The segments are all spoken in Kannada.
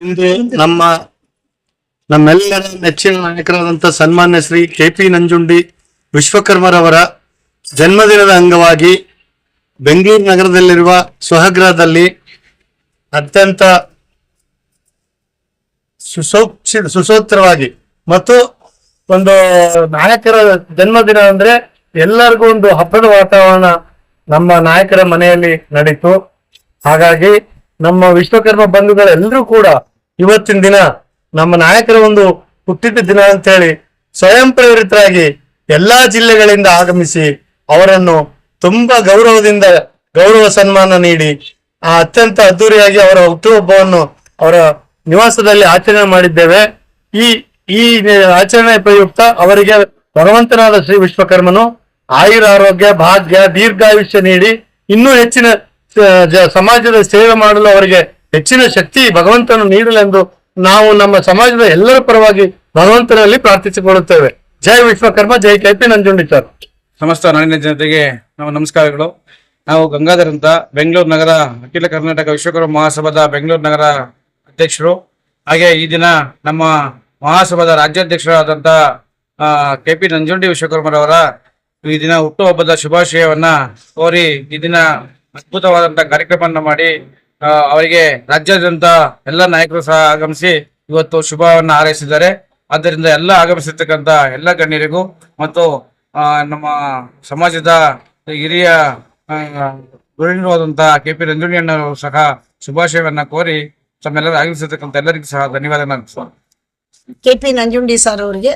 ಇಂದು ನಮ್ಮ, ನಮ್ಮೆಲ್ಲರ ನೆಚ್ಚಿನ ನಾಯಕರಾದಂಥ ಸನ್ಮಾನ್ಯ ಶ್ರೀ ಕೆ ಪಿ ನಂಜುಂಡಿ ವಿಶ್ವಕರ್ಮರವರ ಜನ್ಮದಿನದ ಅಂಗವಾಗಿ ಬೆಂಗಳೂರು ನಗರದಲ್ಲಿರುವ ಸ್ವಹಗ್ರಹದಲ್ಲಿ ಅತ್ಯಂತ ಸುಸೋಕ್ಷಿ ಸುಸೂತ್ರವಾಗಿ ಮತ್ತು ಒಂದು ನಾಯಕರ ಜನ್ಮದಿನ ಅಂದ್ರೆ ಎಲ್ಲರಿಗೂ ಒಂದು ಹಬ್ಬದ ವಾತಾವರಣ ನಮ್ಮ ನಾಯಕರ ಮನೆಯಲ್ಲಿ ನಡೀತು. ಹಾಗಾಗಿ ನಮ್ಮ ವಿಶ್ವಕರ್ಮ ಬಂಧುಗಳೆಲ್ಲರೂ ಕೂಡ ಇವತ್ತಿನ ದಿನ ನಮ್ಮ ನಾಯಕರ ಒಂದು ಹುಟ್ಟಿದ ದಿನ ಅಂತ ಹೇಳಿ ಸ್ವಯಂ ಪ್ರೇರಿತರಾಗಿ ಎಲ್ಲಾ ಜಿಲ್ಲೆಗಳಿಂದ ಆಗಮಿಸಿ ಅವರನ್ನು ತುಂಬಾ ಗೌರವದಿಂದ ಗೌರವ ಸನ್ಮಾನ ನೀಡಿ ಆ ಅತ್ಯಂತ ಅದ್ದೂರಿಯಾಗಿ ಅವರ ಹುಟ್ಟುಹಬ್ಬವನ್ನು ಅವರ ನಿವಾಸದಲ್ಲಿ ಆಚರಣೆ ಮಾಡಿದ್ದೇವೆ. ಈ ಈ ಆಚರಣೆ ಪ್ರಯುಕ್ತ ಅವರಿಗೆ ಭಗವಂತನಾದ ಶ್ರೀ ವಿಶ್ವಕರ್ಮನು ಆಯುರ ಆರೋಗ್ಯ, ಭಾಗ್ಯ, ದೀರ್ಘಾಯುಷ್ಯ ನೀಡಿ ಇನ್ನೂ ಹೆಚ್ಚಿನ ಸಮಾಜದ ಸೇವೆ ಮಾಡಲು ಅವರಿಗೆ ಹೆಚ್ಚಿನ ಶಕ್ತಿ ಭಗವಂತನು ನೀಡಲೆಂದು ನಾವು ನಮ್ಮ ಸಮಾಜದ ಎಲ್ಲರ ಪರವಾಗಿ ಭಗವಂತನಲ್ಲಿ ಪ್ರಾರ್ಥಿಸಿಕೊಳ್ಳುತ್ತೇವೆ. ಜೈ ವಿಶ್ವಕರ್ಮ, ಜೈ ಕೆ ಪಿ ನಂಜುಂಡಿ ಸರ್. ಸಮಸ್ತ ನಾಡಿನ ಜನತೆಗೆ ನಾವು ನಮಸ್ಕಾರಗಳು. ನಾವು ಗಂಗಾಧರ್ ಅಂತ ಬೆಂಗಳೂರು ನಗರ, ಅಖಿಲ ಕರ್ನಾಟಕ ವಿಶ್ವಕರ್ಮ ಮಹಾಸಭಾದ ಬೆಂಗಳೂರು ನಗರ ಅಧ್ಯಕ್ಷರು. ಹಾಗೆ ಈ ದಿನ ನಮ್ಮ ಮಹಾಸಭಾದ ರಾಜ್ಯಾಧ್ಯಕ್ಷರಾದಂತ ಕೆ ಪಿ ನಂಜುಂಡಿ ವಿಶ್ವಕರ್ಮರವರ ಈ ದಿನ ಹುಟ್ಟುಹಬ್ಬದ ಶುಭಾಶಯವನ್ನ ಕೋರಿ ಈ ದಿನ ಅದ್ಭುತವಾದಂತ ಕಾರ್ಯಕ್ರಮವನ್ನು ಮಾಡಿ ಅವರಿಗೆ ರಾಜ್ಯಾದ್ಯಂತ ಎಲ್ಲ ನಾಯಕರು ಸಹ ಆಗಮಿಸಿ ಇವತ್ತು ಶುಭವನ್ನು ಹಾರೈಸಿದ್ದಾರೆ. ಆದ್ದರಿಂದ ಎಲ್ಲ ಆಗಮಿಸಿರ್ತಕ್ಕಂಥ ಎಲ್ಲ ಗಣ್ಯರಿಗೂ ಮತ್ತು ನಮ್ಮ ಸಮಾಜದ ಹಿರಿಯ ಗುರುವಾದಂತಹ ಕೆ ಪಿ ರಂಜುಣಿಯಣ್ಣವರು ಸಹ ಶುಭಾಶಯವನ್ನ ಕೋರಿ ತಮ್ಮೆಲ್ಲರೂ ಆಗಮಿಸಿರ್ತಕ್ಕಂಥ ಎಲ್ಲರಿಗೂ ಸಹ ಧನ್ಯವಾದ ಕೆ ಪಿ ನಂಜುಂಡಿ ಸರ್ ಅವರಿಗೆ,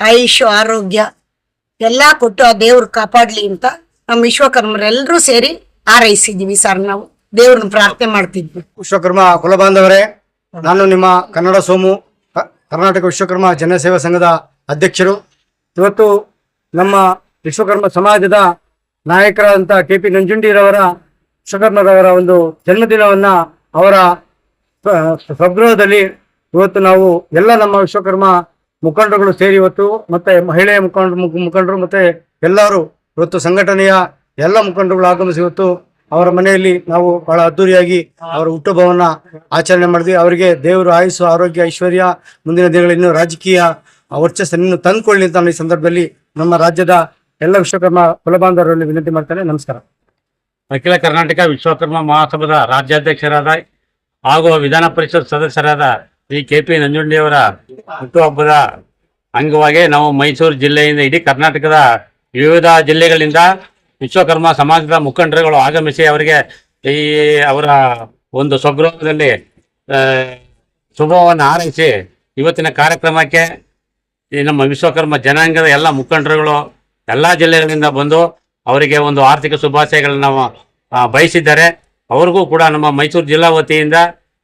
ಆಯುಷ್, ಆರೋಗ್ಯ ಎಲ್ಲ ಕೊಟ್ಟು ಆ ದೇವ್ರು ಕಾಪಾಡ್ಲಿ ಅಂತ ನಮ್ಮ ವಿಶ್ವಕರ್ಮರೆಲ್ಲರೂ ಸೇರಿ ಆರೈಸಿದ್ದೀವಿ ಸರ್ ನಾವು. ದೇವ್ರನ್ನ ಪ್ರಾರ್ಥನೆ ಮಾಡ್ತಿದ್ವಿ. ವಿಶ್ವಕರ್ಮ ಕುಲಬಾಂಧವರೇ, ನಾನು ನಿಮ್ಮ ಕನ್ನಡ ಸೋಮು ಕರ್ನಾಟಕ ವಿಶ್ವಕರ್ಮ ಜನಸೇವಾ ಸಂಘದ ಅಧ್ಯಕ್ಷರು. ಇವತ್ತು ನಮ್ಮ ವಿಶ್ವಕರ್ಮ ಸಮಾಜದ ನಾಯಕರಾದಂಥ ಕೆ ಪಿ ನಂಜುಂಡಿರವರ ವಿಶ್ವಕರ್ಮರವರ ಒಂದು ಜನ್ಮದಿನವನ್ನ ಅವರ ಸ್ವ- ಸ್ವಗೃಹದಲ್ಲಿ ಇವತ್ತು ನಾವು ಎಲ್ಲ ನಮ್ಮ ವಿಶ್ವಕರ್ಮ ಮುಖಂಡರುಗಳು ಸೇರಿ ಇವತ್ತು ಮತ್ತೆ ಮಹಿಳೆಯ ಮುಖಂಡ ಮುಖ- ಮುಖಂಡರು ಮತ್ತೆ ಎಲ್ಲರೂ ಇವತ್ತು ಸಂಘಟನೆಯ ಎಲ್ಲ ಮುಖಂಡರುಗಳು ಆಗಮಿಸಿ ಇವತ್ತು ಅವರ ಮನೆಯಲ್ಲಿ ನಾವು ಬಹಳ ಅದ್ದೂರಿಯಾಗಿ ಅವರ ಹುಟ್ಟುಹಬ್ಬವನ್ನ ಆಚರಣೆ ಮಾಡಿದ್ವಿ. ಅವರಿಗೆ ದೇವರು ಆಯುಸ್ಸು, ಆರೋಗ್ಯ, ಐಶ್ವರ್ಯ ಮುಂದಿನ ದಿನಗಳಲ್ಲಿ ಇನ್ನೂ ರಾಜಕೀಯ ವರ್ಚಸ್ಸನ್ನು ತಂದುಕೊಳ್ಳಿ ಅಂತ ಈ ಸಂದರ್ಭದಲ್ಲಿ ನಮ್ಮ ರಾಜ್ಯದ ಎಲ್ಲ ವಿಶ್ವಕರ್ಮ ಕುಲಬಾಂಧವರಲ್ಲಿ ವಿನಂತಿ ಮಾಡ್ತೇನೆ. ನಮಸ್ಕಾರ. ಅಖಿಲ ಕರ್ನಾಟಕ ವಿಶ್ವಕರ್ಮ ಮಹಾಸಭಾದ ರಾಜ್ಯಾಧ್ಯಕ್ಷರಾದ ಹಾಗೂ ವಿಧಾನ ಪರಿಷತ್ ಸದಸ್ಯರಾದ ಶ್ರೀ ಕೆ ಪಿ ನಂಜುಂಡಿಯವರ ಹುಟ್ಟುಹಬ್ಬದ ಅಂಗವಾಗಿ ನಾವು ಮೈಸೂರು ಜಿಲ್ಲೆಯಿಂದ ಇಡೀ ಕರ್ನಾಟಕದ ವಿವಿಧ ಜಿಲ್ಲೆಗಳಿಂದ ವಿಶ್ವಕರ್ಮ ಸಮಾಜದ ಮುಖಂಡರುಗಳು ಆಗಮಿಸಿ ಅವರಿಗೆ ಈ ಅವರ ಒಂದು ಸ್ವಗೃಹದಲ್ಲಿ ಶುಭವನ್ನು ಹಾರೈಸಿ ಇವತ್ತಿನ ಕಾರ್ಯಕ್ರಮಕ್ಕೆ ಈ ನಮ್ಮ ವಿಶ್ವಕರ್ಮ ಜನಾಂಗದ ಎಲ್ಲ ಮುಖಂಡರುಗಳು ಎಲ್ಲ ಜಿಲ್ಲೆಗಳಿಂದ ಬಂದು ಅವರಿಗೆ ಒಂದು ಆರ್ಥಿಕ ಶುಭಾಶಯಗಳನ್ನು ಬಯಸಿದ್ದಾರೆ. ಅವ್ರಿಗೂ ಕೂಡ ನಮ್ಮ ಮೈಸೂರು ಜಿಲ್ಲಾ ವತಿಯಿಂದ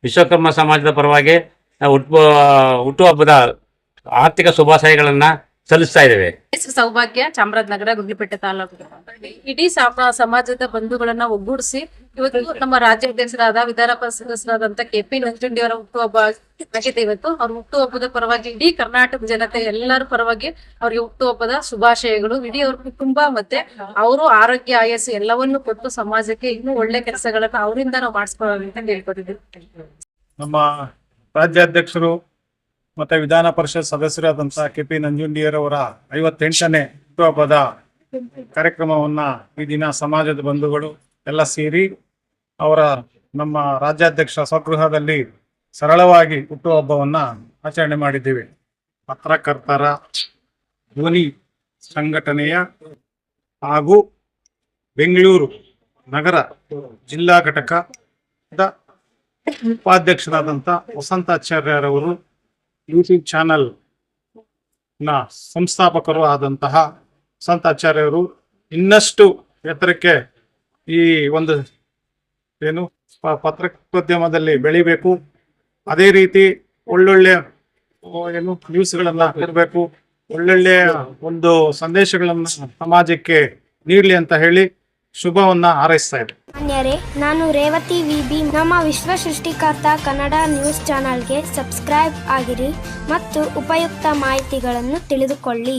ವಿಶ್ವಕರ್ಮ ಸಮಾಜದ ಪರವಾಗಿ ಹುಟ್ಟು ಹುಟ್ಟುಹಬ್ಬದ ಆರ್ಥಿಕ ಶುಭಾಶಯಗಳನ್ನು ಸಲ್ಲಿಸ್ತಾ ಇದ್ದೇವೆ. ಸೌಭಾಗ್ಯ ಚಾಮರಾಜನಗರ, ಗುಂಡ್ಲುಪೇಟೆ ತಾಲೂಕು ಇಡೀ ಸಮ, ಸಮಾಜದ ಬಂಧುಗಳನ್ನ ಒಗ್ಗೂಡಿಸಿ ಇವತ್ತು ನಮ್ಮ ರಾಜ್ಯಾಧ್ಯಕ್ಷರಾದ ವಿಧಾನ ಪರಿಷತ್ ಸದಸ್ಯರಾದಂತ ಕೆ ಪಿ ನಂಜುಂಡಿ ಅವರ ಹುಟ್ಟುಹಬ್ಬ ಆಗಿದೆ ಇವತ್ತು. ಅವ್ರ ಹುಟ್ಟುಹಬ್ಬದ ಪರವಾಗಿ ಇಡೀ ಕರ್ನಾಟಕ ಜನತೆ ಎಲ್ಲರ ಪರವಾಗಿ ಅವ್ರಿಗೆ ಹುಟ್ಟುಹಬ್ಬದ ಶುಭಾಶಯಗಳು. ಇಡೀ ಅವ್ರ ಕುಟುಂಬ ಮತ್ತೆ ಅವರು ಆರೋಗ್ಯ, ಆಯಸ್ಸು ಎಲ್ಲವನ್ನು ಕೊಟ್ಟು ಸಮಾಜಕ್ಕೆ ಇನ್ನೂ ಒಳ್ಳೆ ಕೆಲಸಗಳನ್ನ ಅವರಿಂದ ನಾವು ಮಾಡಿಸ್ಕೊಳ್ಬೇಕಂತ ಅಂತ ಹೇಳ್ಕೊತಿದ್ದೀವಿ ನಮ್ಮ ರಾಜ್ಯಾಧ್ಯಕ್ಷರು ಮತ್ತೆ ವಿಧಾನ ಪರಿಷತ್ ಸದಸ್ಯರಾದಂತಹ ಕೆ ಪಿ ನಂಜುಂಡಿಯರವರ ಐವತ್ತೆಂಟನೇ ಹುಟ್ಟುಹಬ್ಬದ ಕಾರ್ಯಕ್ರಮವನ್ನ ಈ ದಿನ ಸಮಾಜದ ಬಂಧುಗಳು ಎಲ್ಲ ಸೇರಿ ಅವರ ನಮ್ಮ ರಾಜ್ಯಾಧ್ಯಕ್ಷ ಸ್ವಗೃಹದಲ್ಲಿ ಸರಳವಾಗಿ ಹುಟ್ಟುಹಬ್ಬವನ್ನ ಆಚರಣೆ ಮಾಡಿದ್ದೇವೆ. ಪತ್ರಕರ್ತರ ಧ್ವನಿ ಸಂಘಟನೆಯ ಹಾಗೂ ಬೆಂಗಳೂರು ನಗರ ಜಿಲ್ಲಾ ಘಟಕದ ಉಪಾಧ್ಯಕ್ಷರಾದಂಥ ವಸಂತಾಚಾರ್ಯರವರು ಯೂಟ್ಯೂಬ್ ಚಾನಲ್ನ ಸಂಸ್ಥಾಪಕರು ಆದಂತಹ ಸಂತಾಚಾರ್ಯರು ಇನ್ನಷ್ಟು ಎತ್ತರಕ್ಕೆ ಈ ಒಂದು ಏನು ಪತ್ರಿಕೋದ್ಯಮದಲ್ಲಿ ಬೆಳಿಬೇಕು. ಅದೇ ರೀತಿ ಒಳ್ಳೊಳ್ಳೆ ಏನು ಏನು ನ್ಯೂಸ್ಗಳನ್ನ ಕೊಡಬೇಕು. ಒಳ್ಳೊಳ್ಳೆಯ ಒಂದು ಸಂದೇಶಗಳನ್ನ ಸಮಾಜಕ್ಕೆ ನೀಡಲಿ ಅಂತ ಹೇಳಿ ಶುಭವನ್ನ ಹಾರೈಸ್ತಾ ಇದೆ. ಮಾನ್ಯರೇ ನಾನು ರೇವತಿ ವಿ ಬಿ ನಮ್ಮ ವಿಶ್ವ ಸೃಷ್ಟಿಕರ್ತ ಕನ್ನಡ ನ್ಯೂಸ್ ಚಾನಲ್ಗೆ ಸಬ್ಸ್ಕ್ರೈಬ್ ಆಗಿರಿ ಮತ್ತು ಉಪಯುಕ್ತ ಮಾಹಿತಿಗಳನ್ನು ತಿಳಿದುಕೊಳ್ಳಿ.